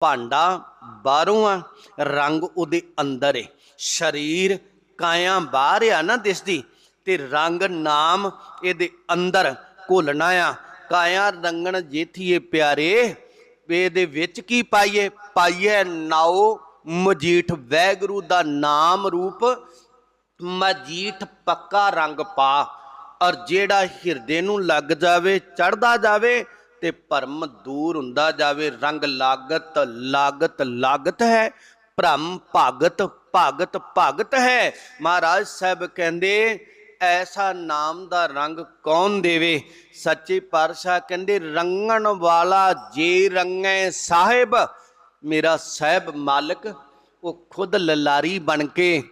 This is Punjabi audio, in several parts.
ਭਾਂਡਾ ਬਾਹਰੋਂ ਆ, ਰੰਗ ਉਹਦੇ ਅੰਦਰ ਏ। ਸਰੀਰ ਕਾਇਆ ਬਾਹਰ ਆ ਨਾ ਦਿਸਦੀ ਤੇ ਰੰਗ ਨਾਮ ਇਹਦੇ ਅੰਦਰ ਘੋਲਣਾ ਆ। ਕਾਇਆ ਰੰਗਣ ਜੇਥੀਏ ਪਿਆਰੇ, ਇਹਦੇ ਵਿੱਚ ਕੀ ਪਾਈਏ? ਪਾਈਏ ਨਾਉ ਮਜੀਠ, ਵੈਗਰੂ ਦਾ ਨਾਮ ਰੂਪ, ਮਜੀਠ ਪੱਕਾ ਰੰਗ ਪਾ। ਔਰ ਜਿਹੜਾ ਹਿਰਦੇ ਨੂੰ ਲੱਗ ਜਾਵੇ ਚੜਦਾ ਜਾਵੇ ਤੇ ਭਰਮ ਦੂਰ ਹੁੰਦਾ ਜਾਵੇ, ਰੰਗ ਲਾਗਤ ਲਾਗਤ ਲਾਗਤ ਹੈ, ਭ੍ਰਮ ਭਾਗਤ ਭਾਗਤ ਭਾਗਤ ਹੈ। ਮਹਾਰਾਜ ਸਾਹਿਬ ਕਹਿੰਦੇ, ਐਸਾ ਨਾਮ ਦਾ ਰੰਗ ਕੌਣ ਦੇਵੇ? ਸੱਚੇ ਪਾਤਸ਼ਾਹ ਕਹਿੰਦੇ, ਰੰਗਣ ਵਾਲਾ ਜੇ ਰੰਗੇ ਸਾਹਿਬ, ਮੇਰਾ ਸਾਹਿਬ ਮਾਲਕ, ਉਹ ਖੁਦ ਲਲਾਰੀ ਬਣ ਕੇ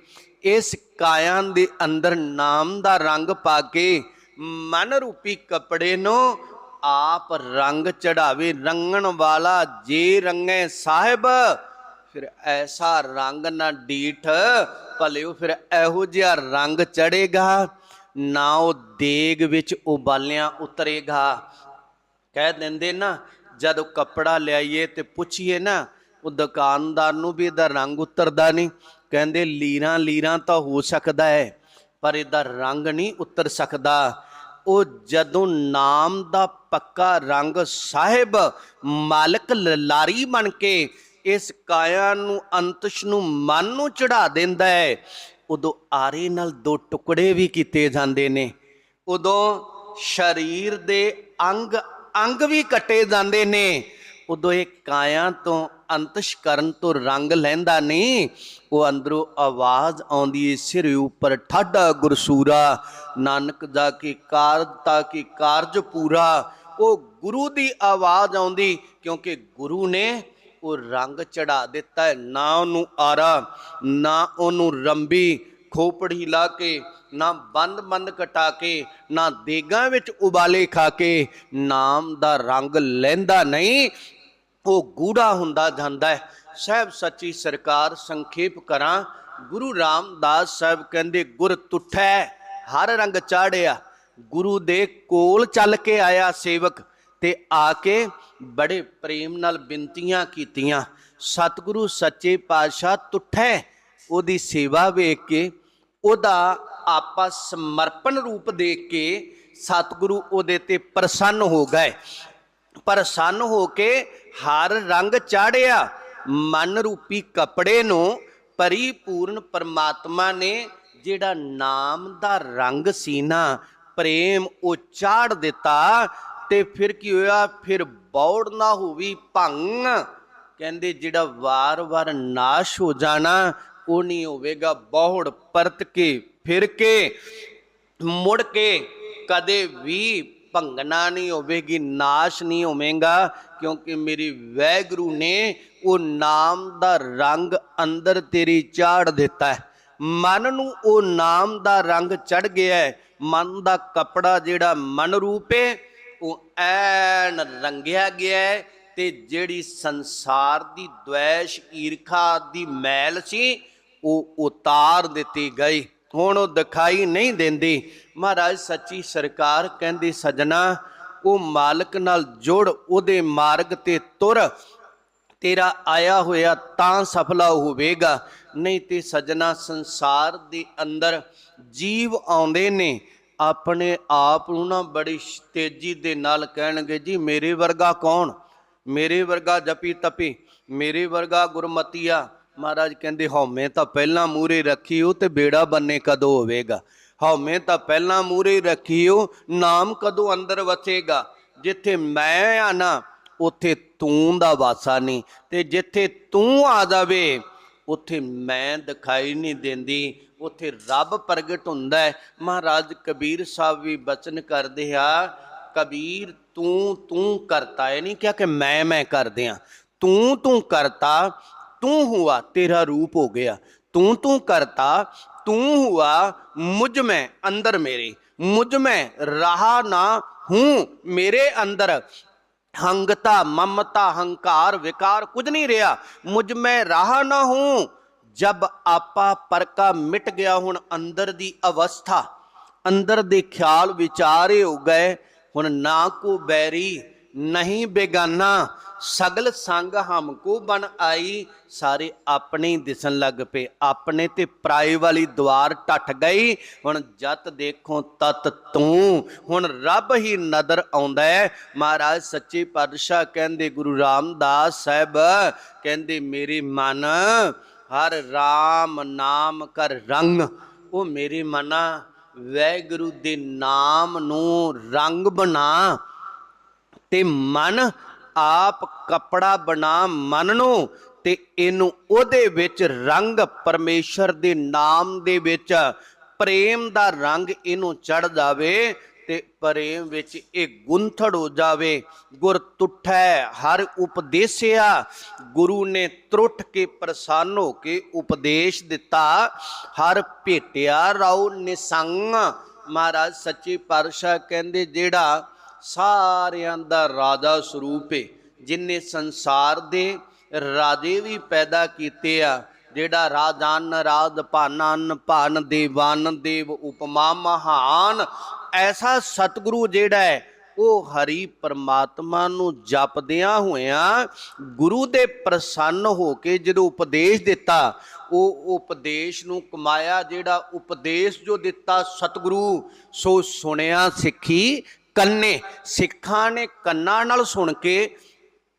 ਇਸ ਕਾਇਆਂ ਦੇ ਅੰਦਰ ਨਾਮ ਦਾ ਰੰਗ ਪਾ ਕੇ ਮਨ ਰੂਪੀ ਕੱਪੜੇ ਨੂੰ ਆਪ ਰੰਗ ਚੜਾਵੇ, ਰੰਗਣ ਵਾਲਾ ਜੇ ਰੰਗੇ ਸਾਹਿਬ, ਫਿਰ ਐਸਾ ਰੰਗ ਨਾ ਡੀਠ, ਭਲਿਓ ਫਿਰ ਇਹੋ ਜਿਹਾ ਰੰਗ ਚੜੇਗਾ, ਨਾ ਉਹ ਦੇਗ ਵਿੱਚ ਉਬਾਲਿਆਂ ਉਤਰੇਗਾ। ਕਹਿ ਦਿੰਦੇ ਨਾ, ਜਦ ਕੱਪੜਾ ਲਿਆਈਏ ਤੇ ਪੁੱਛੀਏ ਨਾ, ਉਹ ਦੁਕਾਨਦਾਰ ਨੂੰ ਵੀ ਇਹਦਾ ਰੰਗ ਉਤਰਦਾ ਨਹੀਂ। ਕਹਿੰਦੇ ਲੀਰਾਂ ਲੀਰਾਂ ਤਾਂ ਹੋ ਸਕਦਾ ਹੈ, ਪਰ ਇਹਦਾ ਰੰਗ ਨਹੀਂ ਉਤਰ ਸਕਦਾ। ਉਹ ਜਦੋਂ ਨਾਮ ਦਾ ਪੱਕਾ ਰੰਗ ਸਾਹਿਬ ਮਾਲਕ ਲਲਾਰੀ ਬਣ ਕੇ ਇਸ ਕਾਇਆ ਨੂੰ, ਅੰਤਸ਼ ਨੂੰ ਮਨ ਨੂੰ ਚੜਾ ਦਿੰਦਾ ਹੈ, ਉਦੋਂ ਆਰੇ ਨਾਲ ਦੋ ਟੁਕੜੇ ਵੀ ਕੀਤੇ ਜਾਂਦੇ ਨੇ। ਉਦੋਂ ਸਰੀਰ ਦੇ ਅੰਗ ਅੰਗ ਵੀ ਕੱਟੇ ਜਾਂਦੇ ਨੇ। ਉਦੋਂ ਇਹ ਕਾਇਆ ਤੋਂ ਅੰਤਸ਼ ਕਰਨ ਤੋਂ ਰੰਗ ਲੈਂਦਾ ਨਹੀਂ। ਉਹ ਅੰਦਰੋਂ ਆਵਾਜ਼ ਆਉਂਦੀ ਏ, ਸਿਰ ਉੱਪਰ ਠਾਡਾ ਗੁਰਸੂਰਾ। ਨਾਨਕ ਦਾ ਕੀ ਕਾਰਜ ਤਾ ਕੀ ਕਾਰਜ ਪੂਰਾ। ਉਹ ਗੁਰੂ ਦੀ ਆਵਾਜ਼ ਆਉਂਦੀ, ਕਿਉਂਕਿ ਗੁਰੂ ਨੇ ਉਹ ਰੰਗ ਚੜਾ ਦਿੱਤਾ ਨਾ ਉਹਨੂੰ ਆਰਾ, ਨਾ ਉਹਨੂੰ ਰੰਬੀ, ਖੋਪੜੀ ਲਾ ਕੇ, ਨਾ ਬੰਦ ਬੰਦ ਕਟਾ ਕੇ, ਨਾ ਦੇਗਾਂ ਵਿੱਚ ਉਬਾਲੇ ਖਾ ਕੇ, ਨਾਮ ਦਾ ਰੰਗ ਲੈਂਦਾ ਨਹੀਂ। ਉਹ ਗੂੜਾ ਹੁੰਦਾ ਜਾਂਦਾ ਹੈ। ਸਾਹਿਬ ਸੱਚੀ ਸਰਕਾਰ ਸੰਖੇਪ ਕਰਾਂ, ਗੁਰੂ ਰਾਮਦਾਸ ਸਾਹਿਬ ਕਹਿੰਦੇ, ਗੁਰ ਤੁਠੈ, ਹਰ ਰੰਗ ਚਾੜਿਆ। ਗੁਰੂ ਦੇ ਕੋਲ ਚੱਲ ਕੇ ਆਇਆ ਸੇਵਕ ਤੇ ਆ ਕੇ ਬੜੇ ਪ੍ਰੇਮ ਨਾਲ ਬੇਨਤੀਆਂ ਕੀਤੀਆਂ। ਸਤਿਗੁਰੂ ਸੱਚੇ ਪਾਤਸ਼ਾਹ ਤੁਠੈ, ਉਹਦੀ ਸੇਵਾ ਵੇਖ ਕੇ, ਉਹਦਾ ਆਪਾ ਸਮਰਪਣ ਰੂਪ ਦੇਖ ਕੇ ਸਤਿਗੁਰੂ ਉਹਦੇ ਤੇ ਪ੍ਰਸੰਨ ਹੋ ਗਏ। ਪ੍ਰਸੰਨ ਹੋ ਕੇ ਹਰ ਰੰਗ ਚਾੜਿਆ, ਮਨ ਰੂਪੀ ਕਪੜੇ ਨੂੰ ਪਰਿਪੂਰਨ ਪਰਮਾਤਮਾ ਨੇ, ਜਿਹੜਾ ਨਾਮ ਦਾ ਰੰਗ ਸੀ ਨਾ, ਪ੍ਰੇਮ ਉਹ ਚਾੜ ਦਿੱਤਾ ਤੇ ਫਿਰ ਕੀ ਹੋਇਆ? ਫਿਰ ਬੌੜ ਨਾ ਹੋਵੀ ਭੰਗ। ਕਹਿੰਦੇ ਜਿਹੜਾ ਵਾਰ-ਵਾਰ ਨਾਸ਼ ਹੋ ਜਾਣਾ, ਉਹ ਨਹੀਂ ਹੋਵੇਗਾ। ਬੌੜ ਪਰਤ ਕੇ, ਫਿਰ ਕੇ, ਮੁੜ ਕੇ ਕਦੇ ਵੀ ਭੰਗਣਾ ਨਹੀਂ ਹੋਵੇਗੀ, ਨਾਸ਼ ਨਹੀਂ ਹੋਵੇਗਾ, ਕਿਉਂਕਿ ਮੇਰੀ ਵੈਗਰੂ ਨੇ ਉਹ ਨਾਮ ਦਾ ਰੰਗ ਅੰਦਰ ਤੇਰੀ ਚਾੜ ਦਿੱਤਾ ਹੈ। ਮਨ ਨੂੰ ਉਹ ਨਾਮ ਦਾ ਰੰਗ ਚੜ ਗਿਆ ਹੈ। ਮਨ ਦਾ ਕਪੜਾ ਜਿਹੜਾ ਮਨ ਰੂਪੇ ਉਹ ਐਨ ਰੰਗਿਆ ਗਿਆ ਹੈ ਤੇ ਜਿਹੜੀ ਸੰਸਾਰ ਦੀ ਦ્વੈਸ਼ ਈਰਖਾ ਦੀ ਮੈਲ ਸੀ, ਉਹ ਉਤਾਰ ਦਿੱਤੀ ਗਈ। ਹੁਣ ਉਹ ਦਿਖਾਈ ਨਹੀਂ ਦਿੰਦੀ। ਮਹਾਰਾਜ, ਸੱਚੀ ਸਰਕਾਰ ਕਹਿੰਦੀ, ਸਜਣਾ, ਉਹ ਮਾਲਕ ਨਾਲ ਜੁੜ, ਉਹਦੇ ਮਾਰਗ ਤੇ ਤੁਰ। ਤੇਰਾ ਆਇਆ ਹੋਇਆ ਤਾਂ ਸਫਲਾ ਹੋਵੇਗਾ। ਨਹੀਂ ਤੇ ਸਜਣਾ, ਸੰਸਾਰ ਦੇ ਅੰਦਰ ਜੀਵ ਆਉਂਦੇ ਨੇ। ਆਪਣੇ ਆਪ ਨੂੰ ਨਾ ਬੜੀ ਤੇਜ਼ੀ ਦੇ ਨਾਲ ਕਹਿਣਗੇ, ਜੀ, ਮੇਰੇ ਵਰਗਾ ਕੌਣ? ਮੇਰੇ ਵਰਗਾ ਜਪੀ ਤਪੀ ਮੇਰੇ ਵਰਗਾ ਗੁਰਮਤੀਆ ਮਹਾਰਾਜ ਕਹਿੰਦੇ, ਹਉਮੈ ਤਾਂ ਪਹਿਲਾਂ ਮੂਰੇ ਰੱਖੀਓ ਤੇ ਬੇੜਾ ਬੰਨੇ ਕਦੋਂ ਹੋਵੇਗਾ? ਹਉਮੈ ਤਾਂ ਪਹਿਲਾਂ ਮੂਰੇ ਰੱਖੀਓ, ਨਾਮ ਕਦੋਂ ਅੰਦਰ ਵਸੇਗਾ? ਜਿੱਥੇ ਮੈਂ ਆ ਨਾ, ਉੱਥੇ ਤੂੰ ਦਾ ਵਾਸਾ ਨਹੀਂ। ਤੇ ਜਿੱਥੇ ਤੂੰ ਆ ਜਾਵੇ, ਉੱਥੇ ਮੈਂ ਦਿਖਾਈ ਨਹੀਂ ਦਿੰਦੀ। ਉੱਥੇ ਰੱਬ ਪ੍ਰਗਟ ਹੁੰਦਾ ਹੈ। ਮਹਾਰਾਜ ਕਬੀਰ ਸਾਹਿਬ ਵੀ ਬਚਨ ਕਰਦੇ ਆ, ਕਬੀਰ ਤੂੰ ਤੂੰ ਕਰਤਾ। ਹੈ ਨਹੀਂ ਕਿਹਾ ਕਿ ਮੈਂ ਮੈਂ ਕਰਦੇ ਆ ਤੂੰ ਤੂੰ ਕਰਤਾ ਤੂੰ ਹੁਆ, ਤੇਰਾ ਰੂਪ ਹੋ ਗਿਆ। ਤੂੰ ਤੂੰ ਕਰਤਾ, ਤੂੰ ਹੁਆ, ਮੁਝ ਮੈਂ ਅੰਦਰ ਮੇਰੇ। ਮੁਝ ਮੈਂ ਰਹਾ ਨਾ ਹੂੰ ਮੇਰੇ ਅੰਦਰ। ਹੰਗਤਾ, ਮਮਤਾ, ਹੰਕਾਰ, ਵਿਕਾਰ ਕੁਝ ਨਹੀਂ ਰਿਹਾ। ਮੁਝ ਮੈਂ ਰਹਾ ਨਾ ਹੂੰ। ਜਬ ਆਪਾ ਪਰਕਾ ਮਿਟ ਗਿਆ ਹੁਣ ਅੰਦਰ ਦੀ ਅਵਸਥਾ। ਅੰਦਰ ਦੇ ਖਿਆਲ ਵਿਚਾਰੇ ਹੋ ਗਏ ਹੁਣ ਨਾ ਕੋ ਬੈਰੀ। ਨਹੀਂ ਬੇਗਾਨਾ, ਸਗਲ ਸੰਗ ਹਮਕੋ ਬਣ ਆਈ। ਸਾਰੇ ਆਪਣੇ ਹੀ ਦਿਸਣ ਲੱਗ ਪਏ। ਆਪਣੇ ਤੇ ਪਰਾਏ ਵਾਲੀ ਦੁਆਰ ਟੱਟ ਗਈ। ਹੁਣ ਜਤ ਦੇਖੋ ਤਤ ਤੂੰ। ਹੁਣ ਰੱਬ ਹੀ ਨਦਰ ਆਉਂਦਾ ਹੈ। ਮਹਾਰਾਜ ਸੱਚੇ ਪਾਤਸ਼ਾਹ ਕਹਿੰਦੇ, ਗੁਰੂ ਰਾਮਦਾਸ ਸਾਹਿਬ, ਕਹਿੰਦੇ, ਮੇਰੇ ਮਨ, ਹਰ RAM ਨਾਮ ਕਰ ਰੰਗ। ਉਹ ਮੇਰੇ ਮਨਾ, ਵੈਗੁਰੂ ਦੇ ਨਾਮ ਨੂੰ ਰੰਗ ਬਣਾ। ਤੇ ਮਨ ਆਪ ਕਪੜਾ ਬਣਾ ਮਨ ਨੂੰ ਤੇ ਇਹਨੂੰ ਉਹਦੇ ਵਿੱਚ ਰੰਗ ਪਰਮੇਸ਼ਰ ਦੇ ਨਾਮ ਦੇ ਵਿੱਚ ਪ੍ਰੇਮ ਦਾ ਰੰਗ ਇਹਨੂੰ ਚੜ ਜਾਵੇ ਤੇ ਪ੍ਰੇਮ ਵਿੱਚ ਇਹ ਗੁੰਥੜ ਹੋ ਜਾਵੇ। ਗੁਰ ਤੁਠੈ ਹਰ ਉਪਦੇਸਿਆ। ਗੁਰੂ ਨੇ ਤਰੁੱਠ ਕੇ ਪ੍ਰਸੰਨ ਹੋ ਕੇ ਉਪਦੇਸ਼ ਦਿੱਤਾ। ਹਰ ਭੇਟਿਆ ਰਾਉ ਨਿਸੰਗ। ਮਹਾਰਾਜ ਸੱਚੇ ਪਾਤਸ਼ਾਹ ਕਹਿੰਦੇ ਜਿਹੜਾ ਸਾਰਿਆਂ ਦਾ ਰਾਜਾ ਸਰੂਪ ਏ, ਜਿਨੇ ਸੰਸਾਰ ਦੇ ਰਾਜੇ ਵੀ ਪੈਦਾ ਕੀਤੇ ਆ, ਜਿਹੜਾ ਰਾਜਾਨ ਰਾਜ ਭਾਨਨ ਭਾਨ ਦੇਵਾਨ ਦੇਵ ਉਪਮਾ ਮਹਾਨ, ਐਸਾ ਸਤਿਗੁਰੂ ਜਿਹੜਾ ਹੈ ਉਹ ਹਰੀ ਪਰਮਾਤਮਾ ਨੂੰ ਜਪਦਿਆਂ ਹੋਇਆਂ ਗੁਰੂ ਦੇ ਪ੍ਰਸੰਨ ਹੋ ਕੇ ਜਦੋਂ ਉਪਦੇਸ਼ ਦਿੱਤਾ, ਉਹ ਉਪਦੇਸ਼ ਨੂੰ ਕਮਾਇਆ ਜਿਹੜਾ ਉਪਦੇਸ਼ ਜੋ ਦਿੱਤਾ ਸਤਿਗੁਰੂ, ਸੋ ਸੁਣਿਆ ਸਿੱਖੀ ਕੰਨੇ, ਸਿੱਖਾਂ ਨੇ ਕੰਨਾਂ ਨਾਲ ਸੁਣ ਕੇ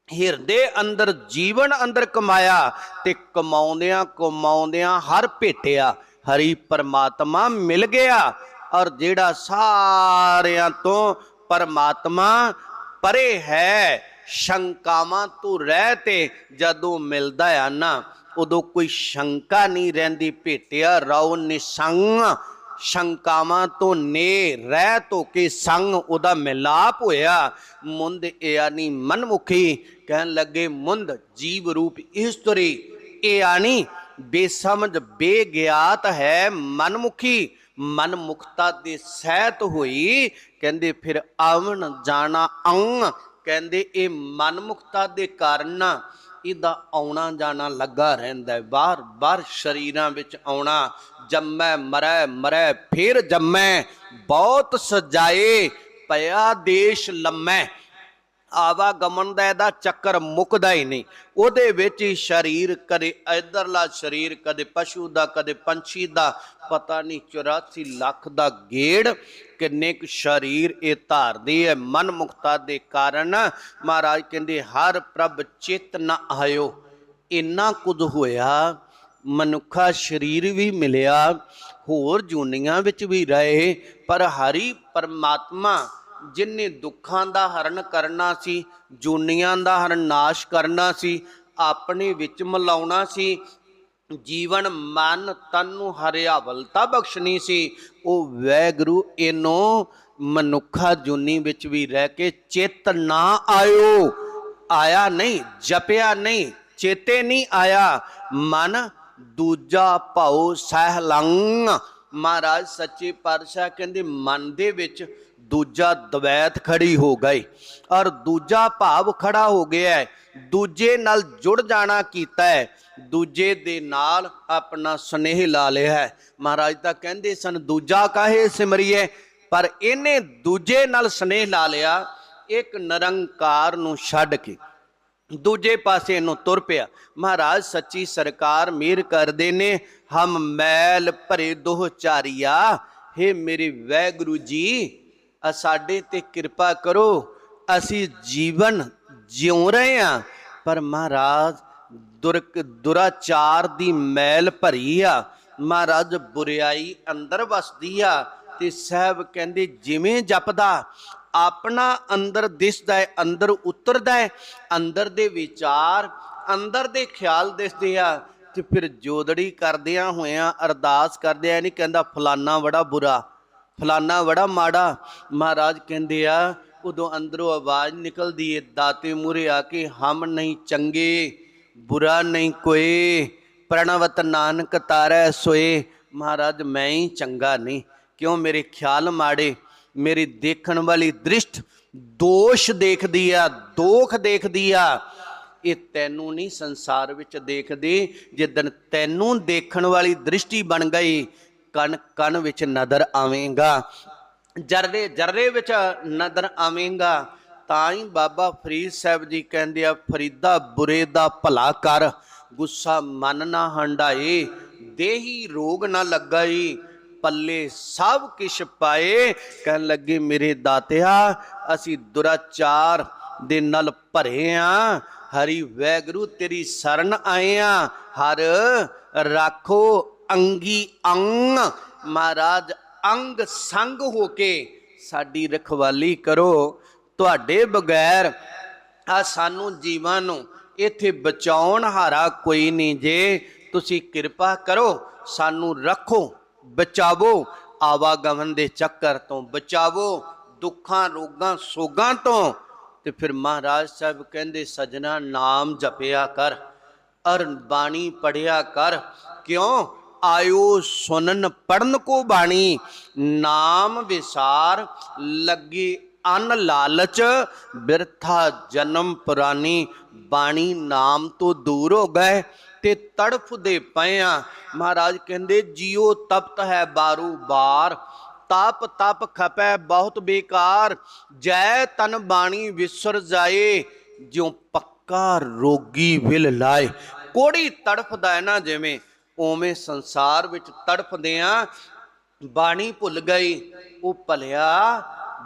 ਹਿਰਦੇ ਅੰਦਰ, ਜੀਵਨ ਅੰਦਰ ਕਮਾਇਆ ਤੇ ਕਮਾਉਂਦਿਆਂ ਕਮਾਉਂਦਿਆਂ ਹਰ ਭੇਟਿਆ, ਹਰੀ ਪਰਮਾਤਮਾ ਮਿਲ ਗਿਆ ਔਰ ਜਿਹੜਾ ਸਾਰਿਆਂ ਤੋਂ ਪਰਮਾਤਮਾ ਪਰੇ ਹੈ, ਸ਼ੰਕਾਵਾਂ ਤੋਂ ਰਹਿ ਤੇ ਜਦੋਂ ਮਿਲਦਾ ਆ ਨਾ, ਉਦੋਂ ਕੋਈ ਸ਼ੰਕਾ ਨਹੀਂ ਰਹਿੰਦੀ, ਭੇਟਿਆ ਰਉ ਨਿਸੰਗ ਸ਼ੰਕਾਵਾਂ ਤੋਂ ਨੇ ਰਹਿ ਧੋ ਕੇ ਸੰਗ ਉਹਦਾ ਮਿਲਾਪ ਹੋਇਆ। ਮੁੰਦ ਇਆਨੀ ਮਨਮੁਖੀ, ਕਹਿਣ ਲੱਗੇ, ਮੁੰਦ, ਜੀਵ ਰੂਪ ਇਸਤਰੀ ਇਆਨੀ ਬੇਸਮਝ, ਬੇਗਿਆਤ ਹੈ ਮਨਮੁਖੀ। ਮਨਮੁਖਤਾ ਦੇ ਸਹਿਤ ਹੋਈ। ਕਹਿੰਦੇ, ਫਿਰ ਆਵਣ ਜਾਣਾ ਅੰਗ ਕਹਿੰਦੇ, ਇਹ ਮਨਮੁਖਤਾ ਦੇ ਕਾਰਨ ਇਹਦਾ ਆਉਣਾ ਜਾਣਾ ਲੱਗਾ ਰਹਿੰਦਾ ਹੈ। ਬਾਹਰ ਬਾਹਰ ਸ਼ਰੀਰਾਂ ਵਿੱਚ ਆਉਣਾ ਜੰਮੈ, ਮਰੈ ਮਰੈ, ਫਿਰ ਜੰਮੈ, ਬਹੁਤ ਸਜਾਏ ਪਿਆ ਦੇਸ਼ ਲੰਮੈ। ਆਵਾਗਮਨ ਦਾ ਇਹਦਾ ਚੱਕਰ ਮੁੱਕਦਾ ਹੀ ਨਹੀਂ। ਉਹਦੇ ਵਿੱਚ ਹੀ ਸਰੀਰ ਕਦੇ ਇਧਰਲਾ ਸਰੀਰ, ਕਦੇ ਪਸ਼ੂ ਦਾ, ਕਦੇ ਪੰਛੀ ਦਾ, ਪਤਾ ਨਹੀਂ 84 ਲੱਖ ਦਾ ਗੇੜ, ਕਿੰਨੇ ਕੁ ਸਰੀਰ ਇਹ ਧਾਰਦੀ ਹੈ ਮਨ ਮੁਕਤਾ ਦੇ ਕਾਰਨ ਮਹਾਰਾਜ ਕਹਿੰਦੇ, ਹਰ ਪ੍ਰਭ ਚੇਤ ਨ ਆਇਓ। ਇੰਨਾ ਕੁਝ ਹੋਇਆ। ਮਨੁੱਖਾ ਸਰੀਰ ਵੀ ਮਿਲਿਆ, ਹੋਰ ਜੂਨੀਆਂ ਵਿੱਚ ਵੀ ਰਹੇ, ਪਰ ਹਰੀ ਪਰਮਾਤਮਾ ਜਿਨੇ ਦੁੱਖਾਂ ਦਾ ਹਰਨ ਕਰਨਾ ਸੀ, ਜੂਨੀਆਂ ਦਾ ਹਰਨ ਨਾਸ਼ ਕਰਨਾ ਸੀ, ਆਪਣੇ ਵਿੱਚ ਮਿਲਾਉਣਾ ਸੀ, ਜੀਵਨ ਮਨ ਤਨ ਨੂੰ ਹਰਿਆਵਲਤਾ ਬਖਸ਼ਣੀ ਸੀ, ਉਹ ਵੈਗੁਰੂ ਇਹਨੂੰ ਮਨੁੱਖਾ ਜੁਨੀ ਵਿੱਚ ਵੀ ਰਹਿ ਕੇ ਚੇਤ ਨਾ ਆਇਓ। ਆਇਆ ਨਹੀਂ, ਜਪਿਆ ਨਹੀਂ, ਚੇਤੇ ਨਹੀਂ ਆਇਆ, ਮਨ ਦੂਜਾ ਭਾਉ ਸਹਿਲੰਗ। ਮਹਾਰਾਜ ਸੱਚੇ ਪਾਤਸ਼ਾਹ ਕਹਿੰਦੇ, ਮਨ ਦੇ ਵਿੱਚ ਦੂਜਾ ਦਵੈਤ ਖੜੀ ਹੋ ਗਈ ਔਰ ਦੂਜਾ ਭਾਵ ਖੜਾ ਹੋ ਗਿਆ ਹੈ। ਦੂਜੇ ਨਾਲ ਜੁੜ ਜਾਣਾ ਕੀਤਾ ਹੈ। ਦੂਜੇ ਦੇ ਨਾਲ ਆਪਣਾ ਸਨੇਹ ਲਾ ਲਿਆ ਹੈ। ਮਹਾਰਾਜ ਤਾਂ ਕਹਿੰਦੇ ਸਨ, ਦੂਜਾ ਕਾਹੇ ਸਿਮਰਿਏ? ਪਰ ਇਹਨੇ ਦੂਜੇ ਨਾਲ ਸਨੇਹ ਲਾ ਲਿਆ, ਇੱਕ ਨਿਰੰਕਾਰ ਨੂੰ ਛੱਡ ਕੇ। ਦੂਜੇ ਪਾਸੇ ਨੂੰ ਤੁਰ ਪਿਆ। ਮਹਾਰਾਜ, ਸੱਚੀ ਸਰਕਾਰ ਮਿਹਰ ਕਰਦੇ ਨੇ। ਹਮ ਮੈਲ ਭਰੇ ਦੋਹ ਚਾਰੀਆ हे ਮੇਰੇ ਵੈਗੁਰੂ ਜੀ ਆ ਸਾਡੇ ਤੇ ਕਿਰਪਾ ਕਰੋ। ਅਸੀਂ ਜੀਵਨ ਜਿਉ ਰਹੇ ਆ ਪਰ ਮਹਾਰਾਜ, ਦੁਰਕ, ਦੁਰਾਚਾਰ ਦੀ ਮੈਲ ਭਰੀ ਆ। ਮਹਾਰਾਜ ਬੁਰਿਆਈ ਅੰਦਰ ਵਸਦੀ ਆ ਤੇ ਸਾਹਿਬ ਕਹਿੰਦੇ ਜਿਵੇਂ ਜਪਦਾ। ਆਪਣਾ ਅੰਦਰ ਦਿਸਦਾ ਹੈ, ਅੰਦਰ ਉਤਰਦਾ ਹੈ, ਅੰਦਰ ਦੇ ਵਿਚਾਰ, ਅੰਦਰ ਦੇ ਖਿਆਲ ਦਿਸਦੇ ਆ ਤੇ ਫਿਰ ਜੋਦੜੀ ਕਰਦਿਆਂ ਹੋਇਆਂ ਅਰਦਾਸ ਕਰਦਿਆਂ ਨਹੀਂ ਕਹਿੰਦਾ ਫਲਾਨਾ ਬੜਾ ਬੁਰਾ, ਫਲਾਨਾ ਬੜਾ ਮਾੜਾ। ਮਹਾਰਾਜ ਕਹਿੰਦੇ ਆ, ਉਦੋਂ ਅੰਦਰੋਂ ਆਵਾਜ਼ ਨਿਕਲਦੀ ਏ, ਦਾਤੇ ਮੂਰੇ ਆ ਕੇ, ਹਮ ਨਹੀਂ ਚੰਗੇ, ਬੁਰਾ ਨਹੀਂ ਕੋਈ ਪ੍ਰਣਵਤ ਨਾਨਕ ਤਾਰੈ ਸੋਏ। ਮਹਾਰਾਜ, ਮੈਂ ਹੀ ਚੰਗਾ ਨਹੀਂ, ਕਿਉਂ ਮੇਰੇ ਖਿਆਲ ਮਾੜੇ? ਮੇਰੀ ਦੇਖਣ ਵਾਲੀ ਦ੍ਰਿਸ਼ਟ ਦੋਸ਼ ਦੇਖਦੀ ਆ, ਦੋਖ ਦੇਖਦੀ ਆ। ਇਹ ਤੈਨੂੰ ਨਹੀਂ ਸੰਸਾਰ ਵਿੱਚ ਦੇਖਦੀ। ਜਿੱਦਣ ਤੈਨੂੰ ਦੇਖਣ ਵਾਲੀ ਦ੍ਰਿਸ਼ਟੀ ਬਣ ਗਈ ਕਣ ਕਣ ਵਿੱਚ ਨਜ਼ਰ ਆਵੇਂਗਾ। ਜਰਰੇ ਜਰਰੇ ਵਿੱਚ ਨਜ਼ਰ ਆਵੇਂਗਾ। ਤਾਂ ਹੀ ਬਾਬਾ ਫਰੀਦ ਸਾਹਿਬ ਜੀ ਕਹਿੰਦੇ ਆ, ਫਰੀਦਾ ਬੁਰੇ ਦਾ ਭਲਾ ਕਰ, ਗੁੱਸਾ ਮਨ ਨਾ ਹੰਡਾਏ, ਦੇਹੀ ਰੋਗ ਨਾ ਲੱਗਾਈ ਪੱਲੇ ਸਭ ਕਿਛ ਪਾਏ। ਕਹਿਣ ਲੱਗੇ, ਮੇਰੇ ਦਾਤਿਆ, ਅਸੀਂ ਦੁਰਾਚਾਰ ਦੇ ਨਾਲ ਭਰੇ ਆ। ਹਰੀ ਵੈਗਰੂ, ਤੇਰੀ ਸ਼ਰਨ ਆਏ ਆ। ਹਰ ਰਾਖੋ ਅੰਗੀ ਅੰਗ। ਮਹਾਰਾਜ, ਅੰਗ ਸੰਗ ਹੋ ਕੇ ਸਾਡੀ ਰਖਵਾਲੀ ਕਰੋ। ਤੁਹਾਡੇ ਬਗੈਰ ਆ ਸਾਨੂੰ ਜੀਵਾਂ ਨੂੰ ਇੱਥੇ ਬਚਾਉਣ ਹਾਰਾ ਕੋਈ ਨਹੀਂ ਜੇ। ਤੁਸੀਂ ਕਿਰਪਾ ਕਰੋ, ਸਾਨੂੰ ਰੱਖੋ। ਬਚਾਵੋ। ਆਵਾਗਮਨ ਦੇ ਚੱਕਰ ਤੋਂ ਬਚਾਵੋ। ਦੁੱਖਾਂ, ਰੋਗਾਂ, ਸੋਗਾਂ ਤੋਂ। ਤੇ ਫਿਰ ਮਹਾਰਾਜ ਸਾਹਿਬ ਕਹਿੰਦੇ, ਸਜਣਾ ਨਾਮ ਜਪਿਆ ਕਰ ਅਰ ਬਾਣੀ ਪੜਿਆ ਕਰ। ਕਿਉਂ? ਆਇਓ ਸੁਨਨ ਪੜਨ ਕੋ ਬਾਣੀ। ਨਾਮ ਵਿਸਾਰ, ਲੱਗੀ ਅਨ ਲਾਲਚ, ਬਿਰਥਾ ਜਨਮ ਪੁਰਾਨੀ ਬਾਣੀ ਨਾਮ ਤੋਂ ਦੂਰ ਹੋ ਗਏ। ਤੇ ਤੜਫਦੇ ਪਏ ਆ। ਮਹਾਰਾਜ ਕਹਿੰਦੇ ਜਿਉ ਤਪਤ ਹੈ ਬਾਰੂ ਬਾਰ, ਤਪ ਤਪ ਖਪੈ ਬਹੁਤ ਬੇਕਾਰ, ਜੈ ਤਨ ਬਾਣੀ ਵਿਸਰ ਜਾਏ, ਜਿਉ ਪੱਕਾ ਰੋਗੀ ਵਿਲ ਲਾਏ। ਕੋੜੀ ਤੜਫਦਾ ਹੈ ਨਾ ਜਿਵੇਂ ਓਵੇਂ ਸੰਸਾਰ ਵਿੱਚ ਤੜਫਦੇ ਆ। ਬਾਣੀ ਭੁੱਲ ਗਈ, ਉਹ ਭਲਿਆ,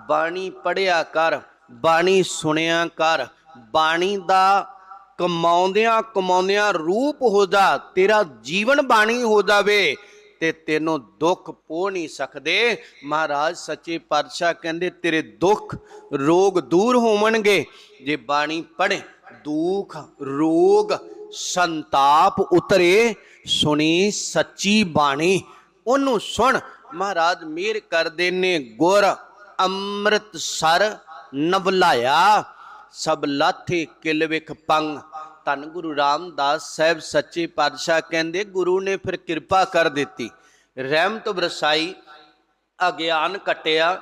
ਬਾਣੀ ਪੜਿਆ ਕਰ, ਬਾਣੀ ਸੁਣਿਆ ਕਰ, ਬਾਣੀ ਦਾ ਕਮਾਉਂਦਿਆਂ ਕਮਾਉਂਦਿਆਂ ਰੂਪ ਹੋ ਜਾ, ਤੇਰਾ ਜੀਵਨ ਬਾਣੀ ਹੋ ਜਾਵੇ, ਤੇ ਤੈਨੂੰ ਦੁੱਖ ਪੋ ਨਹੀਂ ਸਕਦੇ। ਮਹਾਰਾਜ ਸੱਚੇ ਪਾਤਸ਼ਾਹ ਕਹਿੰਦੇ, ਤੇਰੇ ਦੁੱਖ ਰੋਗ ਦੂਰ ਹੋਣਗੇ ਜੇ ਬਾਣੀ ਪੜ੍ਹੇ, ਦੁੱਖ, ਰੋਗ, ਸੰਤਾਪ ਉਤਰੇ, ਸੁਣੀ ਸੱਚੀ ਬਾਣੀ, ਉਹਨੂੰ ਸੁਣ। ਮਹਾਰਾਜ ਮੇਰ ਕਰਦੇ ਨੇ ਗੁਰ ਅੰਮ੍ਰਿਤ ਸਰ ਨਵਲਾਇਆ। ਸਭ ਲਾਥੇ ਕਿਲ ਵਿਖ ਪੰਗ। ਧੰਨ ਗੁਰੂ ਰਾਮਦਾਸ ਸਾਹਿਬ ਸੱਚੇ ਪਾਤਸ਼ਾਹ ਕਹਿੰਦੇ, ਗੁਰੂ ਨੇ ਫਿਰ ਕਿਰਪਾ ਕਰ ਦਿੱਤੀ। ਰਹਿਮਤ ਬਰਸਾਈ ਅਗਿਆਨ ਕਟਿਆ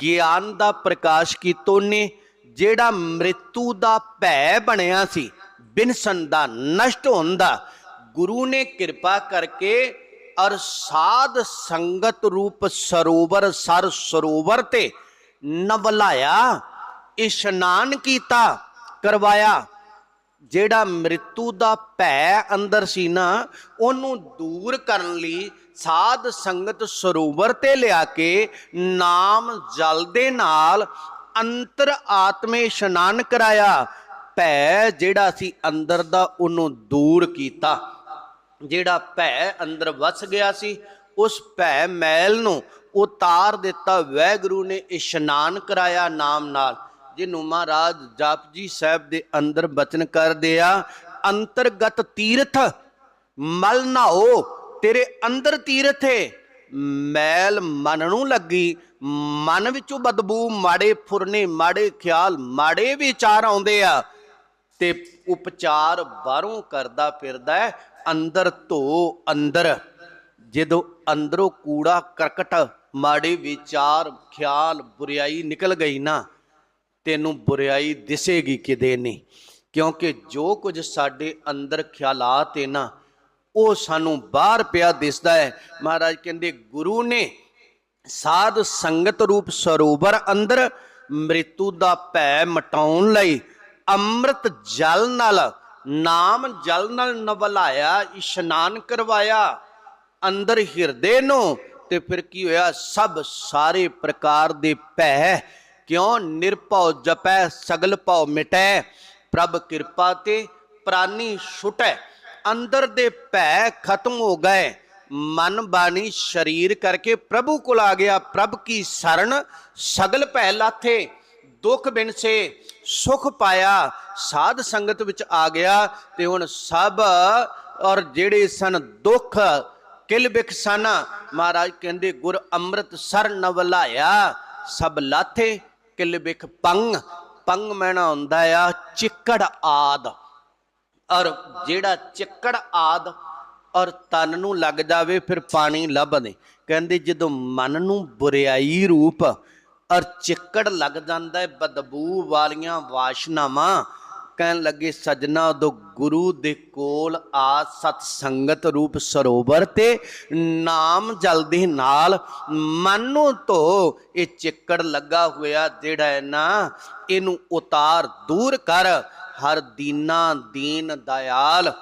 ਗਿਆਨ ਦਾ ਪ੍ਰਕਾਸ਼ ਕੀਤੋ ਨੇ, ਜਿਹੜਾ ਮ੍ਰਿਤੂ ਦਾ ਭੈ ਬਣਿਆ ਸੀ ਬਿਨਸਨ ਦਾ ਨਸ਼ਟ ਹੁੰਦਾ। ਗੁਰੂ ਨੇ ਕਿਰਪਾ ਕਰਕੇ ਅਰ ਸਾਧ ਸੰਗਤ ਰੂਪ ਸਰੋਵਰ ਸਰ ਸਰੋਵਰ ਤੇ ਨਵਲਾਇਆ। ਇਸ਼ਨਾਨ ਕੀਤਾ, ਕਰਵਾਇਆ। ਜਿਹੜਾ ਮ੍ਰਿਤੂ ਦਾ ਭੈ ਅੰਦਰ ਸੀ ਨਾ, ਉਹਨੂੰ ਦੂਰ ਕਰਨ ਲਈ ਸਾਧ ਸੰਗਤ ਸਰੋਵਰ ਤੇ ਲਿਆ ਕੇ ਨਾਮ ਜਲ ਦੇ ਨਾਲ ਅੰਤਰ ਆਤਮੇ ਇਸ਼ਨਾਨ ਕਰਾਇਆ। ਭੈ ਜਿਹੜਾ ਸੀ ਅੰਦਰ ਦਾ, ਉਹਨੂੰ ਦੂਰ ਕੀਤਾ। ਜਿਹੜਾ ਭੈ ਅੰਦਰ ਵਸ ਗਿਆ ਸੀ, ਉਸ ਭੈ ਮੈਲ ਨੂੰ ਉਤਾਰ ਦਿੱਤਾ। ਵੈਗੁਰੂ ਨੇ ਇਸ਼ਨਾਨ ਕਰਾਇਆ ਨਾਮ ਨਾਲ। ਜਿਹਨੂੰ ਮਹਾਰਾਜ ਜਾਪਜੀ ਸਾਹਿਬ ਦੇ ਅੰਦਰ ਬਚਨ ਕਰਦੇ ਆ, ਅੰਤਰਗਤ ਤੀਰਥ ਮਲ ਨਾਓ ਤੇਰੇ ਅੰਦਰ ਤੀਰਥ ਹੈ ਮੈਲ ਮਨ ਨੂੰ ਲੱਗੀ, ਮਨ ਵਿੱਚੋਂ ਬਦਬੂ, ਮਾੜੇ ਫੁਰਨੇ, ਮਾੜੇ ਖਿਆਲ, ਮਾੜੇ ਵਿਚਾਰ ਆਉਂਦੇ ਆ। ਤੇ ਉਪਚਾਰ ਬਾਹਰੋਂ ਕਰਦਾ ਫਿਰਦਾ ਹੈ ਅੰਦਰ ਧੋ ਅੰਦਰ। ਜਦੋਂ ਅੰਦਰੋਂ ਕੂੜਾ ਕਰਕਟ, ਮਾੜੇ ਵਿਚਾਰ, ਖਿਆਲ, ਬੁਰੀਾਈ ਨਿਕਲ ਗਈ ਨਾ ਤੈਨੂੰ ਬੁਰੀਾਈ ਦਿਸੇਗੀ ਕਿਤੇ ਨਹੀਂ। ਕਿਉਂਕਿ ਜੋ ਕੁਝ ਸਾਡੇ ਅੰਦਰ ਖਿਆਲਾਤ ਹੈ ਨਾ, ਉਹ ਸਾਨੂੰ ਬਾਹਰ ਪਿਆ ਦਿਸਦਾ ਹੈ। ਮਹਾਰਾਜ ਕਹਿੰਦੇ, ਗੁਰੂ ਨੇ ਸਾਧ ਸੰਗਤ ਰੂਪ ਸਰੋਵਰ ਅੰਦਰ ਮ੍ਰਿਤੂ ਦਾ ਭੈ ਮਟਾਉਣ ਲਈ ਅੰਮ੍ਰਿਤ ਜਲ ਨਾਲ, ਨਾਮ ਜਲ ਨਾਲ ਨਵਲਾਇਆ, ਇਸ਼ਨਾਨ ਕਰਵਾਇਆ ਅੰਦਰ ਹਿਰਦੇ ਨੂੰ ਤੇ ਫਿਰ ਕੀ ਹੋਇਆ? ਸਭ ਸਾਰੇ ਪ੍ਰਕਾਰ ਦੇ ਭੈ ਕਿਉਂ ਨਿਰਭਉ ਜਪੈ, ਸਗਲ ਭਉ ਮਿਟੈ? ਪ੍ਰਭ ਕਿਰਪਾ ਤੇ ਪ੍ਰਾਨੀ ਛੁਟੈ, ਅੰਦਰ ਦੇ ਭੈ ਖਤਮ ਹੋ ਗਏ। ਮਨ ਬਾਣੀ ਸਰੀਰ ਕਰਕੇ ਪ੍ਰਭੂ ਕੋਲ ਆ ਗਿਆ, ਪ੍ਰਭ ਕੀ ਸ਼ਰਨ? ਸਗਲ ਭੈ ਲਾਥੇ, ਦੁੱਖ ਬਿਨਸੇ ਸੁਖ ਪਾਇਆ। ਸਾਧ ਸੰਗਤ ਵਿੱਚ ਆ ਗਿਆ ਤੇ ਹੁਣ ਸਭ ਔਰ ਜਿਹੜੇ ਸਨ ਦੁੱਖ, ਕਿਲ ਬਿਖ ਸਨ। ਮਹਾਰਾਜ ਕਹਿੰਦੇ, ਗੁਰ ਅੰਮ੍ਰਿਤ ਸਰ ਨਵਲਾਇਆ, ਸਭ ਲਾਥੇ। ਕਿਲ ਬਿਖ ਪੰਗ ਪੰਗ ਮੈਣਾ ਹੁੰਦਾ ਆ ਚਿੱਕੜ ਆਦ। ਔਰ ਜਿਹੜਾ ਚਿੱਕੜ ਆਦ ਔਰ ਤਨ ਨੂੰ ਲੱਗ ਜਾਵੇ ਫਿਰ ਪਾਣੀ ਲੱਭਦੇ। ਕਹਿੰਦੇ ਜਦੋਂ ਮਨ ਨੂੰ ਬੁਰਿਆਈ ਰੂਪ ਔਰ ਚਿੱਕੜ ਲੱਗ ਜਾਂਦਾ ਹੈ, ਬਦਬੂ ਵਾਲੀਆਂ ਵਾਸ਼ਨਾਵਾਂ ਕਹਿਣ ਲੱਗੇ, ਸਜਣਾ ਉਦੋਂ ਗੁਰੂ ਦੇ ਕੋਲ ਆ, ਸਤ ਸੰਗਤ ਰੂਪ ਸਰੋਵਰ ਤੇ ਨਾਮ ਜਲ ਦੇ ਨਾਲ ਮਨ ਨੂੰ ਧੋ। ਇਹ ਚਿੱਕੜ ਲੱਗਾ ਹੋਇਆ ਜਿਹੜਾ ਹੈ ਨਾ, ਇਹਨੂੰ ਉਤਾਰ ਦੂਰ ਕਰ। ਹਰ ਦੀਨਾ ਦੀਨ ਦਇਆਲ,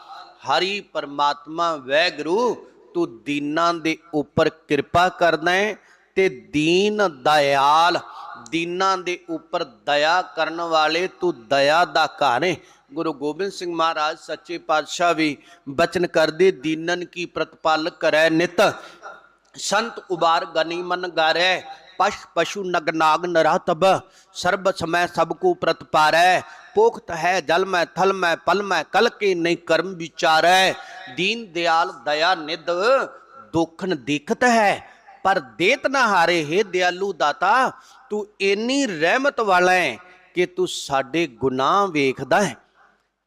ਹਰੀ ਪਰਮਾਤਮਾ ਵੈਗਰੂ, ਤੂੰ ਦੀਨਾਂ ਦੇ ਉੱਪਰ ਕਿਰਪਾ ਕਰਦਾ ਹੈ ਤੇ ਦੀਨ ਦਇਆਲ ਦੀਨਾਂ ਦੇ ਉੱਪਰ ਦਇਆ ਕਰਨ ਵਾਲੇ ਤੂੰ ਦਇਆ ਦਾ ਘਰ ਹੈ ਗੁਰੂ ਗੋਬਿੰਦ ਸਿੰਘ ਮਹਾਰਾਜ ਸੱਚੇ ਪਾਤਸ਼ਾਹ ਵੀ ਬਚਨ ਕਰਦੇ ਦੀਨਨ ਕੀ ਪ੍ਰਤਪਾਲ ਕਰੈ ਨਿਤ। ਸੰਤ ਉਬਾਰ ਗਨੀ ਮਨ ਗਾਰੈ, ਪਸ਼ ਪਸ਼ੂ ਨਗ ਨਾਗ ਨਰਾਤਬ ਸਰਬ ਸਮੈ ਸਭ ਕੋ ਪ੍ਰਤਪਾਰੈ, ਪੋਖਤ ਹੈ ਜਲ ਮੈਂ, ਥਲ ਮੈਂ, ਪਲ ਮੈਂ, ਕਲ ਕੇ ਨਹੀਂ ਕਰਮ ਵਿਚਾਰੈ। ਦੀਨ ਦਿਆਲ ਦਇਆ ਨਿਧ, ਦੁਖਨ ਦੇਖਤ ਹੈ, ਪਰ ਦੇਤ ਨਾ ਹਾਰੇ ਹੈ ਦਿਆਲੂ ਦਾਤਾ। ਤੂੰ ਇੰਨੀ ਰਹਿਮਤ ਵਾਲਾ ਹੈ ਕਿ ਤੂੰ ਸਾਡੇ ਗੁਨਾਹ ਵੇਖਦਾ ਹੈ।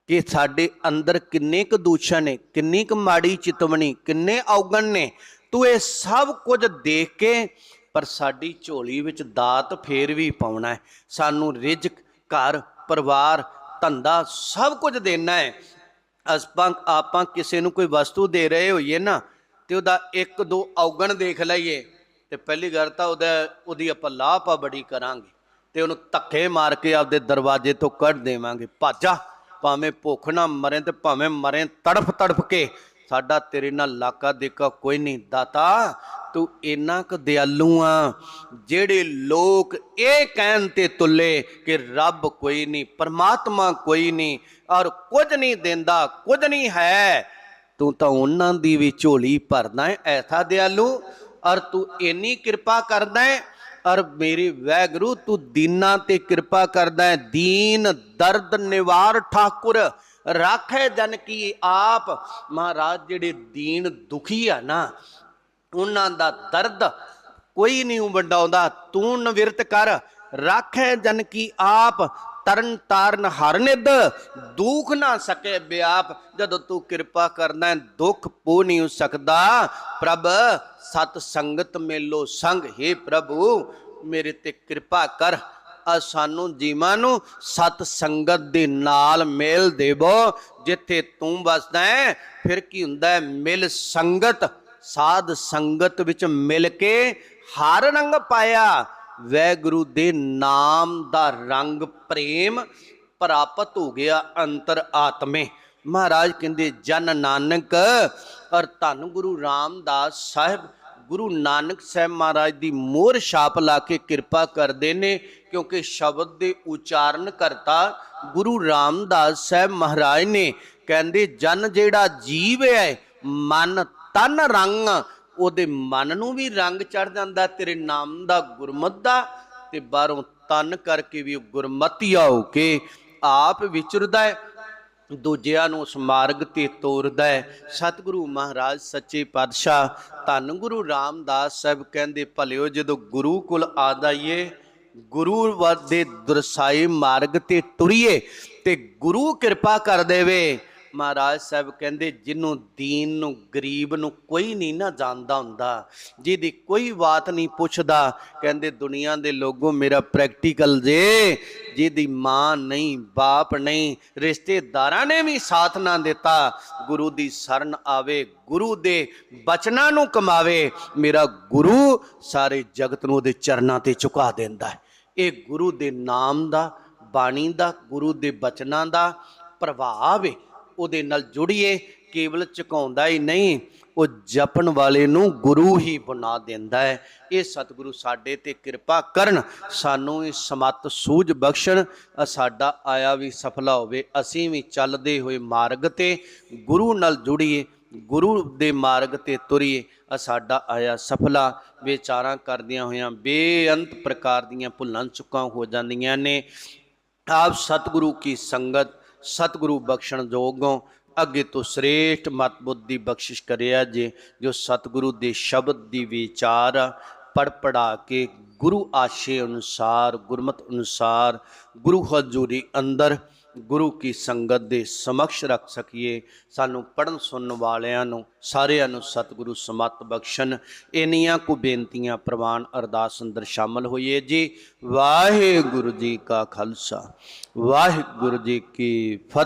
ਕਿ ਸਾਡੇ ਅੰਦਰ ਕਿੰਨੇ ਕੁ ਦੂਸ਼ਣ ਨੇ, ਕਿੰਨੀ ਕੁ ਮਾੜੀ ਚਿਤਵਣੀ, ਕਿੰਨੇ ਔਗਣ ਨੇ। ਤੂੰ ਇਹ ਸਭ ਕੁਝ ਦੇਖ ਕੇ, ਪਰ ਸਾਡੀ ਝੋਲੀ ਵਿੱਚ ਦਾਤ ਫੇਰ ਵੀ ਪਾਉਣਾ ਹੈ। ਸਾਨੂੰ ਰਿਜ਼ਕ, ਘਰ, ਪਰਿਵਾਰ, ਧੰਦਾ ਸਭ ਕੁਝ ਦੇਣਾ ਹੈ। ਅਸਪਾਂ, ਆਪਾਂ ਕਿਸੇ ਨੂੰ ਕੋਈ ਵਸਤੂ ਦੇ ਰਹੇ ਹੋਈਏ ਨਾ, ਤੇ ਉਹਦਾ ਇੱਕ ਦੋ ਔਗਣ ਦੇਖ ਲਈਏ। ਤੇ ਪਹਿਲੀ ਗੱਲ ਤਾਂ ਉਹਦਾ, ਉਹਦੀ ਆਪਾਂ ਲਾਪਾ ਬੜੀ ਕਰਾਂਗੇ ਤੇ ਉਹਨੂੰ ਧੱਕੇ ਮਾਰ ਕੇ ਆਪਦੇ ਦਰਵਾਜ਼ੇ ਤੋਂ ਕੱਢ ਦੇਵਾਂਗੇ। ਭਾਜਾ, ਭਾਵੇਂ ਭੁੱਖ ਨਾ ਮਰੇ ਤੇ ਭਾਵੇਂ ਮਰੇ ਤੜਫ ਤੜਫ ਕੇ। ਸਾਡਾ ਤੇਰੇ ਨਾਲ ਲਾਕਾ ਦੇਕਾ ਕੋਈ ਨਹੀਂ। ਦਾਤਾ, ਤੂੰ ਇੰਨਾ ਕੁ ਦਿਆਲੂ ਆ, ਜਿਹੜੇ ਲੋਕ ਇਹ ਕਹਿਣ ਤੇ ਤੁੱਲੇ ਕਿ ਰੱਬ ਕੋਈ ਨਹੀਂ, ਪਰਮਾਤਮਾ ਕੋਈ ਨਹੀਂ, ਔਰ ਕੁਝ ਨਹੀਂ ਦਿੰਦਾ, ਕੁਝ ਨਹੀਂ ਹੈ। ਤੂੰ ਤਾਂ ਉਹਨਾਂ ਦੀ ਵੀ ਝੋਲੀ ਭਰਦਾ ਹੈ ਐਸਾ ਦਿਆਲੂ। ਔਰ ਤੂੰ ਇੰਨੀ ਕਿਰਪਾ ਕਰਦਾ ਹੈ ਔਰ ਮੇਰੇ ਵੈਗਰੂ, ਤੂੰ ਦੀਨਾਂ ਤੇ ਕਿਰਪਾ ਕਰਦਾ ਹੈ ਦੀਨ, ਦਰਦ, ਨਿਵਾਰ ਠਾਕੁਰ ਰਾਖੇ ਜਨ ਕੀ ਆਪ। ਮਹਾਰਾਜ, ਜਿਹੜੇ ਦੀਨ ਦੁਖੀ ਆ ਨਾ, ਉਹਨਾਂ ਦਾ ਦਰਦ ਕੋਈ ਨਹੀਂ ਵੰਡਾਉਂਦਾ ਤੂੰ ਨਵਿਰਤ ਕਰ, ਰਾਖੇ ਜਨ ਕੀ ਆਪ। ਤਰਨ ਤਾਰਨ ਹਰ ਨਿਦ ਦੁੱਖ ਨਾ ਸਕੇ ਬਿਆਪ, ਜਦੋਂ ਤੂੰ ਕਿਰਪਾ ਕਰਦਾ ਦੁੱਖ ਪੋ ਨਹੀਂ ਸਕਦਾ। ਪ੍ਰਭ, ਸਤ ਸੰਗਤ ਮੇਲੋ ਸੰਗ, ਹੈ ਪ੍ਰਭੂ, ਮੇਰੇ ਤੇ ਕਿਰਪਾ ਕਰ ਆ ਸਾਨੂੰ ਜੀਵਾਂ ਨੂੰ ਸਤ ਸੰਗਤ ਦੇ ਨਾਲ ਮੇਲ ਦੇਵੋ। ਜਿੱਥੇ ਤੂੰ ਵਸਦਾ ਹੈ, ਫਿਰ ਕੀ ਹੁੰਦਾ ਹੈ? ਮਿਲ ਸੰਗਤ, ਸਾਧ ਸੰਗਤ ਵਿੱਚ ਮਿਲ ਕੇ ਹਰ ਰੰਗ ਪਾਇਆ। ਵੈਗੁਰੂ ਦੇ ਨਾਮ ਦਾ ਰੰਗ ਪ੍ਰੇਮ ਪ੍ਰਾਪਤ ਹੋ ਗਿਆ ਅੰਤਰ ਆਤਮੇ। ਮਹਾਰਾਜ ਕਹਿੰਦੇ, ਜਨ ਨਾਨਕ, ਔਰ ਧੰਨ ਗੁਰੂ ਰਾਮਦਾਸ ਸਾਹਿਬ, ਗੁਰੂ ਨਾਨਕ ਸਾਹਿਬ ਮਹਾਰਾਜ ਦੀ ਮੋਹਰ ਛਾਪ ਲਾ ਕੇ ਕਿਰਪਾ ਕਰਦੇ ਨੇ, ਕਿਉਂਕਿ ਸ਼ਬਦ ਦੇ ਉਚਾਰਨ ਕਰਤਾ ਗੁਰੂ ਰਾਮਦਾਸ ਸਾਹਿਬ ਮਹਾਰਾਜ ਨੇ। ਕਹਿੰਦੇ, ਜਨ ਜਿਹੜਾ ਜੀਵ ਹੈ, ਮਨ ਤਨ ਰੰਗ ਉਹਦੇ ਮਨ ਨੂੰ ਵੀ ਰੰਗ ਚੜ ਜਾਂਦਾ, ਤੇਰੇ ਨਾਮ ਦਾ ਗੁਰਮਤ ਦਾ, ਤੇ ਬਾਹਰੋਂ ਤਨ ਕਰਕੇ ਵੀ ਗੁਰਮਤੀਆ ਹੋ ਕੇ ਆਪ ਵਿਚਰਦਾ ਹੈ, ਦੂਜਿਆਂ ਨੂੰ ਉਸ ਮਾਰਗ ਤੇ ਤੋਰਦਾ ਹੈ। ਸਤਿਗੁਰੂ ਮਹਾਰਾਜ, ਸੱਚੇ ਪਾਤਸ਼ਾਹ, ਧੰਨ ਗੁਰੂ ਰਾਮਦਾਸ ਸਾਹਿਬ ਕਹਿੰਦੇ, ਭਲਿਓ ਜਦੋਂ ਗੁਰੂ ਕੋਲ ਆ ਜਾਈਏ, ਗੁਰੂ ਵਰ ਦੇ ਦਰਸਾਏ ਮਾਰਗ ਤੇ ਤੁਰੀਏ ਤੇ ਗੁਰੂ ਕਿਰਪਾ ਕਰ ਦੇਵੇ। ਮਹਾਰਾਜ ਸਾਹਿਬ ਕਹਿੰਦੇ, ਜਿਹਨੂੰ ਦੀਨ ਨੂੰ, ਗਰੀਬ ਨੂੰ ਕੋਈ ਨਹੀਂ ਨਾ ਜਾਣਦਾ ਹੁੰਦਾ, ਜਿਹਦੀ ਕੋਈ ਬਾਤ ਨਹੀਂ ਪੁੱਛਦਾ, ਕਹਿੰਦੇ ਦੁਨੀਆ ਦੇ ਲੋਗੋ ਮੇਰਾ ਪ੍ਰੈਕਟੀਕਲ ਜੇ, ਜਿਹਦੀ ਮਾਂ ਨਹੀਂ, ਬਾਪ ਨਹੀਂ, ਰਿਸ਼ਤੇਦਾਰਾਂ ਨੇ ਵੀ ਸਾਥ ਨਾ ਦਿੱਤਾ, ਗੁਰੂ ਦੀ ਸ਼ਰਨ ਆਵੇ, ਗੁਰੂ ਦੇ ਬਚਨਾਂ ਨੂੰ ਕਮਾਵੇ, ਮੇਰਾ ਗੁਰੂ ਸਾਰੇ ਜਗਤ ਨੂੰ ਉਹਦੇ ਚਰਨਾਂ ਤੇ ਝੁਕਾ ਦਿੰਦਾ ਹੈ। ਇਹ ਗੁਰੂ ਦੇ ਨਾਮ ਦਾ, ਬਾਣੀ ਦਾ, ਗੁਰੂ ਦੇ ਬਚਨਾਂ ਦਾ ਪ੍ਰਭਾਵ ਹੈ ਉਹਦੇ ਨਾਲ ਜੁੜੀਏ, ਕੇਵਲ ਝੁਕਾਉਂਦਾ ਹੀ ਨਹੀਂ, ਉਹ ਜਪਣ ਵਾਲੇ ਨੂੰ ਗੁਰੂ ਹੀ ਬਣਾ ਦਿੰਦਾ ਹੈ। ਇਹ ਸਤਿਗੁਰੂ ਸਾਡੇ ਤੇ ਕਿਰਪਾ ਕਰਨ, ਸਾਨੂੰ ਇਹ ਸਮਤ ਸੂਝ ਬਖਸ਼ਣ, ਅ ਸਾਡਾ ਆਇਆ ਵੀ ਸਫਲਾ ਹੋਵੇ, ਅਸੀਂ ਵੀ ਚੱਲਦੇ ਹੋਏ ਮਾਰਗ ਤੇ ਗੁਰੂ ਨਾਲ ਜੁੜੀਏ, ਗੁਰੂ ਦੇ ਮਾਰਗ ਤੇ ਤੁਰੀਏ, ਅ ਸਾਡਾ ਆਇਆ ਸਫਲਾ। ਵਿਚਾਰਾਂ ਕਰਦਿਆਂ ਹੋਇਆਂ ਬੇਅੰਤ ਪ੍ਰਕਾਰ ਦੀਆਂ ਭੁੱਲਾਂ ਚੁੱਕਾਂ ਹੋ ਜਾਂਦੀਆਂ ਨੇ। ਆਪ ਸਤਿਗੁਰੂ ਕੀ ਸੰਗਤ ਸਤਿਗੁਰੂ ਬਖਸ਼ਣ ਜੋਗੋਂ, ਅੱਗੇ ਤੋਂ ਸ੍ਰੇਸ਼ਟ ਮਤ ਬੁੱਧੀ ਬਖਸ਼ਿਸ਼ ਕਰਿਆ ਜੇ, ਜੋ ਸਤਿਗੁਰੂ ਦੇ ਸ਼ਬਦ ਦੀ ਵਿਚਾਰ ਪੜ ਪੜਾ ਕੇ ਗੁਰੂ ਆਸ਼ੇ ਅਨੁਸਾਰ, ਗੁਰਮਤ ਅਨੁਸਾਰ, ਗੁਰੂ ਹਜ਼ੂਰੀ ਅੰਦਰ ਗੁਰੂ ਕੀ ਸੰਗਤ ਦੇ ਸਮਕਸ਼ ਰੱਖ ਸਕੀਏ। ਸਾਨੂੰ ਪੜਨ ਸੁਣਨ ਵਾਲਿਆਂ ਨੂੰ, ਸਾਰਿਆਂ ਨੂੰ ਸਤਿਗੁਰੂ ਸਮਤ ਬਖਸ਼ਣ। ਇੰਨੀਆਂ ਕੁ ਬੇਨਤੀਆਂ ਪ੍ਰਵਾਨ ਅਰਦਾਸ ਅੰਦਰ ਸ਼ਾਮਲ ਹੋਈਏ ਜੀ। ਵਾਹਿਗੁਰੂ ਜੀ ਕਾ ਖਾਲਸਾ, ਵਾਹਿਗੁਰੂ ਜੀ ਕੀ ਫਤਿਹ।